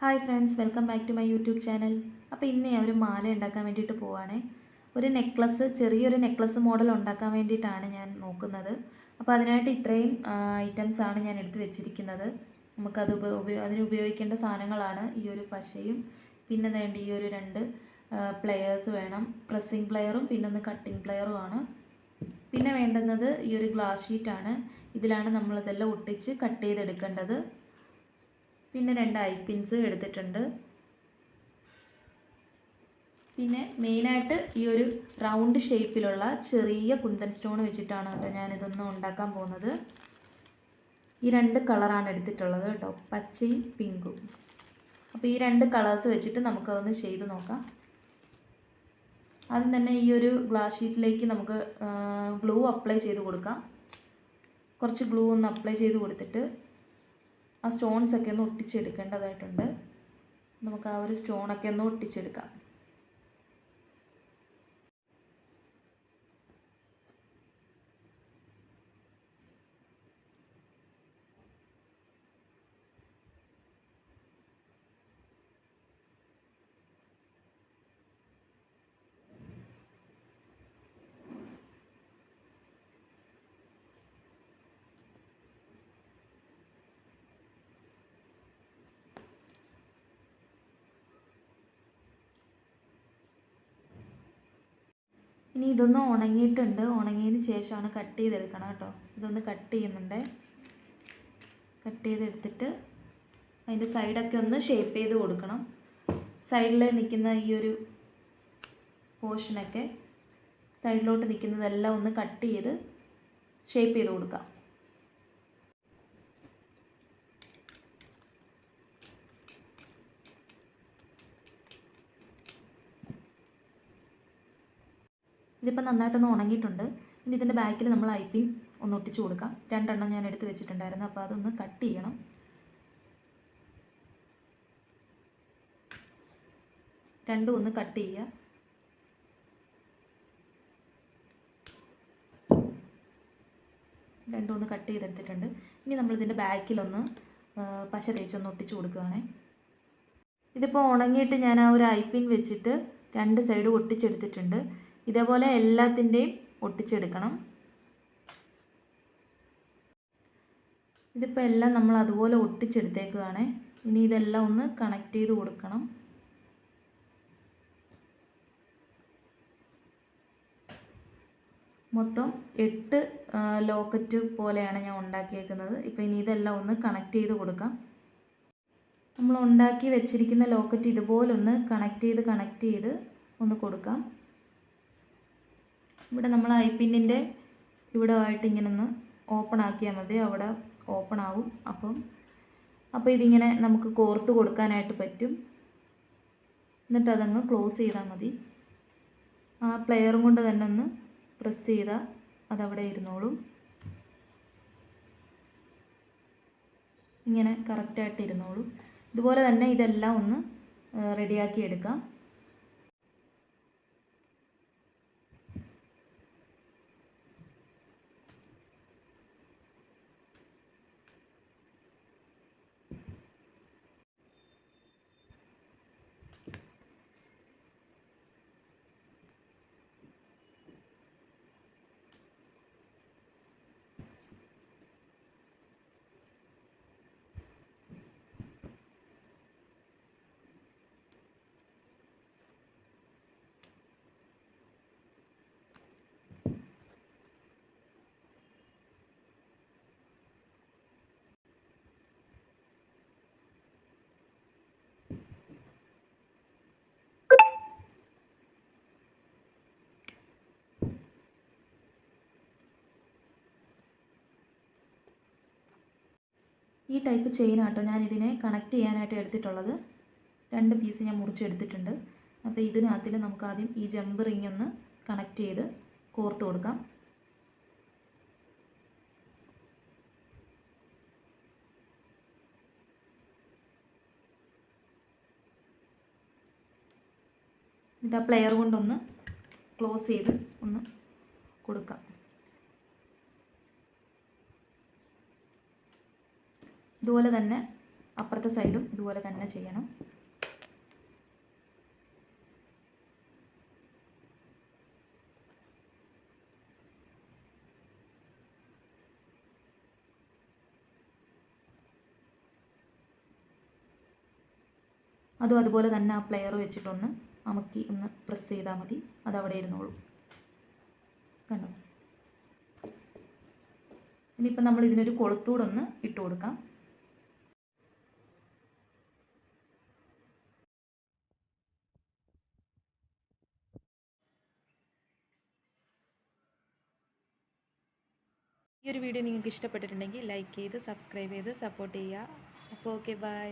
Hi friends welcome back to my YouTube channel. അപ്പോൾ ഇന്ന് ഞാൻ ഒരു മാല ഉണ്ടാക്കാൻ വേണ്ടിയിട്ട് പോവാണേ. ഒരു നെക്ലസ് ചെറിയൊരു നെക്ലസ് മോഡൽ ഉണ്ടാക്കാൻ വേണ്ടിയിട്ടാണ് ഞാൻ നോക്കുന്നത്. അപ്പോൾ അതിനായിട്ട് ഇത്രയും ഐറ്റംസ് ആണ് ഞാൻ എടുത്ത് വെച്ചിരിക്കുന്നത്. നമുക്കത് ഉപയോ ഉപ- അതിന് ഉപയോഗിക്കേണ്ട സാധനങ്ങളാണ് ഈ ഒരു പശയും പിന്നെ വേണ്ട ഈ ഒരു രണ്ട് പ്ലെയേഴ്സ് വേണം. പ്രസ്സിങ് പ്ലെയറും പിന്നെ ഒന്ന് കട്ടിങ് പ്ലെയറും ആണ്. പിന്നെ വേണ്ടുന്നത് ഈ ഒരു ഗ്ലാസ് ഷീറ്റാണ് ഇതിലാണ് നമ്മളിതെല്ലാം ഒട്ടിച്ച് കട്ട് ചെയ്തെടുക്കേണ്ടത്. പിന്നെ രണ്ട് ഐ പിൻസ് എടുത്തിട്ടുണ്ട്. പിന്നെ മെയിനായിട്ട് ഈ ഒരു റൗണ്ട് ഷേപ്പിലുള്ള ചെറിയ കുന്തൻ സ്റ്റോൺ വെച്ചിട്ടാണ് കേട്ടോ ഞാനിതൊന്നും ഉണ്ടാക്കാൻ പോകുന്നത്. ഈ രണ്ട് കളറാണ് എടുത്തിട്ടുള്ളത് കേട്ടോ പച്ചയും പിങ്കും. അപ്പോൾ ഈ രണ്ട് കളേഴ്സ് വെച്ചിട്ട് നമുക്കതൊന്ന് ചെയ്ത് നോക്കാം. ആദ്യം തന്നെ ഈ ഒരു ഗ്ലാസ് ഷീറ്റിലേക്ക് നമുക്ക് ഗ്ലൂ അപ്ലൈ ചെയ്ത് കൊടുക്കാം. കുറച്ച് ഗ്ലൂ ഒന്ന് അപ്ലൈ ചെയ്ത് കൊടുത്തിട്ട് ആ സ്റ്റോൺസൊക്കെ ഒന്ന് ഒട്ടിച്ചെടുക്കേണ്ടതായിട്ടുണ്ട്. നമുക്ക് ആ ഒരു സ്റ്റോണൊക്കെ ഒന്ന് ഒട്ടിച്ചെടുക്കാം. ഇനി ഇതൊന്ന് ഉണങ്ങിയിട്ടുണ്ട്. ഉണങ്ങിയതിന് ശേഷമാണ് കട്ട് ചെയ്തെടുക്കണം കേട്ടോ. ഇതൊന്ന് കട്ട് ചെയ്യുന്നുണ്ട്. കട്ട് ചെയ്തെടുത്തിട്ട് അതിന്റെ സൈഡൊക്കെ ഒന്ന് ഷേപ്പ് ചെയ്ത് കൊടുക്കണം. സൈഡിൽ നിൽക്കുന്ന ഈ ഒരു പോർഷനൊക്കെ സൈഡിലോട്ട് നിൽക്കുന്നതെല്ലാം ഒന്ന് കട്ട് ചെയ്ത് ഷേപ്പ് ചെയ്ത് കൊടുക്കാം. ഇതിപ്പോൾ നന്നായിട്ടൊന്ന് ഉണങ്ങിയിട്ടുണ്ട്. ഇനി ഇതിന്റെ ബാക്കിൽ നമ്മൾ ഐപ്പിൻ ഒന്ന് ഒട്ടിച്ചു കൊടുക്കാം. രണ്ടെണ്ണം ഞാൻ എടുത്ത് വെച്ചിട്ടുണ്ടായിരുന്നു. അപ്പോൾ അതൊന്ന് കട്ട് ചെയ്യണം. രണ്ടും ഒന്ന് കട്ട് ചെയ്യുക. രണ്ടും ഒന്ന് കട്ട് ചെയ്തെടുത്തിട്ടുണ്ട്. ഇനി നമ്മളിതിന്റെ ബാക്കിലൊന്ന് പശ തേച്ചൊന്ന് ഒട്ടിച്ചു കൊടുക്കുകയാണേ. ഇതിപ്പോൾ ഉണങ്ങിയിട്ട് ഞാൻ ആ ഒരു ഐപ്പിൻ വെച്ചിട്ട് രണ്ട് സൈഡ് ഒട്ടിച്ചെടുത്തിട്ടുണ്ട്. ഇതേപോലെ എല്ലാത്തിന്റെയും ഒട്ടിച്ചെടുക്കണം. ഇതിപ്പോൾ എല്ലാം നമ്മൾ അതുപോലെ ഒട്ടിച്ചെടുത്തേക്കുകയാണ് ഇനി ഇതെല്ലാം ഒന്ന് കണക്ട് ചെയ്ത് കൊടുക്കണം. മൊത്തം എട്ട് ലോക്കറ്റ് പോലെയാണ് ഞാൻ ഉണ്ടാക്കിയേക്കുന്നത്. ഇപ്പോൾ ഇനി ഇതെല്ലാം ഒന്ന് കണക്ട് ചെയ്ത് കൊടുക്കാം. നമ്മൾ ഉണ്ടാക്കി വെച്ചിരിക്കുന്ന ലോക്കറ്റ് ഇതുപോലൊന്ന് കണക്ട് ചെയ്ത് കണക്ട് ചെയ്ത് ഒന്ന് കൊടുക്കാം. ഇവിടെ നമ്മൾ ഐ പിന്നിന്റെ ഇവിടെ ആയിട്ട് ഇങ്ങനെ ഒന്ന് ഓപ്പൺ ആക്കിയാൽ മതി. അവിടെ ഓപ്പൺ ആവും. അപ്പം അപ്പോൾ ഇതിങ്ങനെ നമുക്ക് കോർത്ത് കൊടുക്കാനായിട്ട് പറ്റും. എന്നിട്ട് അതങ്ങ് ക്ലോസ് ചെയ്താൽ മതി. ആ പ്ലെയറും കൊണ്ട് തന്നെ ഒന്ന് പ്രസ് ചെയ്താൽ അതവിടെ ഇരുന്നോളും. ഇങ്ങനെ കറക്റ്റായിട്ട് ഇരുന്നോളും. ഇതുപോലെ തന്നെ ഇതെല്ലാം ഒന്ന് റെഡിയാക്കി എടുക്കാം. ഈ ടൈപ്പ് ചെയിൻ ആട്ടോ ഞാൻ ഇതിനെ കണക്ട് ചെയ്യാനായിട്ട് എടുത്തിട്ടുള്ളത്. രണ്ട് പീസ് ഞാൻ മുറിച്ചെടുത്തിട്ടുണ്ട്. അപ്പോൾ ഇതിനകത്തിൽ നമുക്ക് ആദ്യം ഈ ജമ്പ് റിംഗ് ഒന്ന് കണക്ട് ചെയ്ത് കോർത്ത് കൊടുക്കാം. എന്നിട്ട് ആ പ്ലെയർ കൊണ്ടൊന്ന് ക്ലോസ് ചെയ്ത് ഒന്ന് കൊടുക്കാം. ഇതുപോലെ തന്നെ അപ്പുറത്തെ സൈഡും ഇതുപോലെ തന്നെ ചെയ്യണം. അതും അതുപോലെ തന്നെ ആ പ്ലെയർ വെച്ചിട്ടൊന്ന് അമക്കി ഒന്ന് പ്രസ് ചെയ്താൽ മതി. അതവിടെ ഇരുന്നോളൂ. കണ്ടോ? ഇനിയിപ്പോൾ നമ്മൾ ഇതിനൊരു കൊളുത്തൂടൊന്ന് ഇട്ട് കൊടുക്കാം. ഈ ഒരു വീഡിയോ നിങ്ങൾക്ക് ഇഷ്ടപ്പെട്ടിട്ടുണ്ടെങ്കിൽ ലൈക്ക് ചെയ്ത് സബ്സ്ക്രൈബ് ചെയ്ത് സപ്പോർട്ട് ചെയ്യുക. അപ്പോൾ ഓക്കെ ബൈ